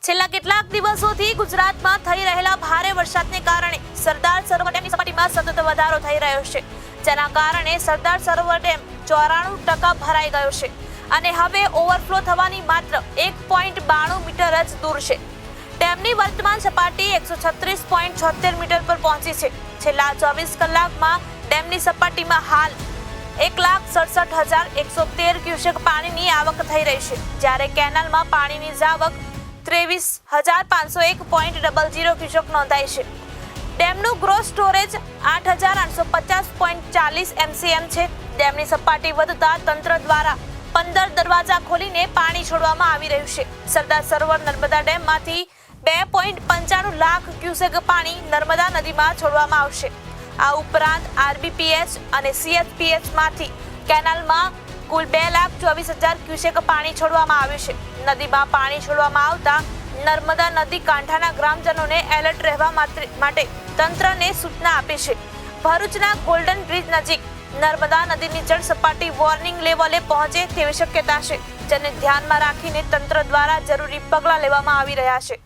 છેલ્લા કેટલાક દિવસોથી ગુજરાતમાં થઈ રહેલા ભારે વરસાદને કારણે સરદાર સરોવર ડેમની સપાટીમાં સતત વધારો થઈ રહ્યો છે, જેના કારણે સરદાર સરોવર ડેમ ચોરાણું ટકા ભરાઈ ગયો છે અને હવે ઓવરફ્લો થવાની માત્ર એક પોઈન્ટ બાણું મીટર જ દૂર છે. ડેમની વર્તમાન સપાટી એકસો છત્રીસ પોઈન્ટ છોતેર મીટર પર પહોંચી છે. છેલ્લા ચોવીસ કલાકમાં ડેમની સપાટીમાં હાલ એક લાખ સડસઠ હજાર એકસો તેર ક્યુસેક પાણીની આવક થઈ રહી છે, જ્યારે કેનાલમાં પાણીની જાવક ત્રેવીસ હજાર પાંચસો એક પોઈન્ટ ડબલ જીરો ક્યુસેક નોંધાય છે. ડેમનું ગ્રોસ સ્ટોરેજ આઠ હજાર આઠસો પચાસ પોઈન્ટ ચાલીસ એમસીએમ છે. ડેમની સપાટી વધતા તંત્ર દ્વારા પંદર દરવાજા ખોલીને પાણી છોડવામાં આવી રહ્યું છે. સરદાર સરોવર નર્મદા ડેમમાંથી બે પોઈન્ટ પંચાણું લાખ ક્યુસેક પાણી નર્મદા નદીમાં છોડવામાં આવશે. આ ઉપરાંત આરબીપીએચ અને સીએચપીએચમાંથી કેનાલમાં કુલ બે લાખ ચોવીસ હજાર ક્યુસેક પાણી છોડવામાં આવ્યું છે. નદીમાં પાણી છોડવામાં આવતા નર્મદા નદી કાંઠાના ગ્રામજનોને એલર્ટ રહેવા માટે તંત્રને સૂચના આપી છે. ભરૂચના ગોલ્ડન બ્રિજ નજીક નર્મદા નદીની જળ સપાટી વોર્નિંગ લેવલે પહોંચે તેવી શક્યતા છે, જેને ધ્યાનમાં રાખીને તંત્ર દ્વારા જરૂરી પગલાં લેવામાં આવી રહ્યા છે.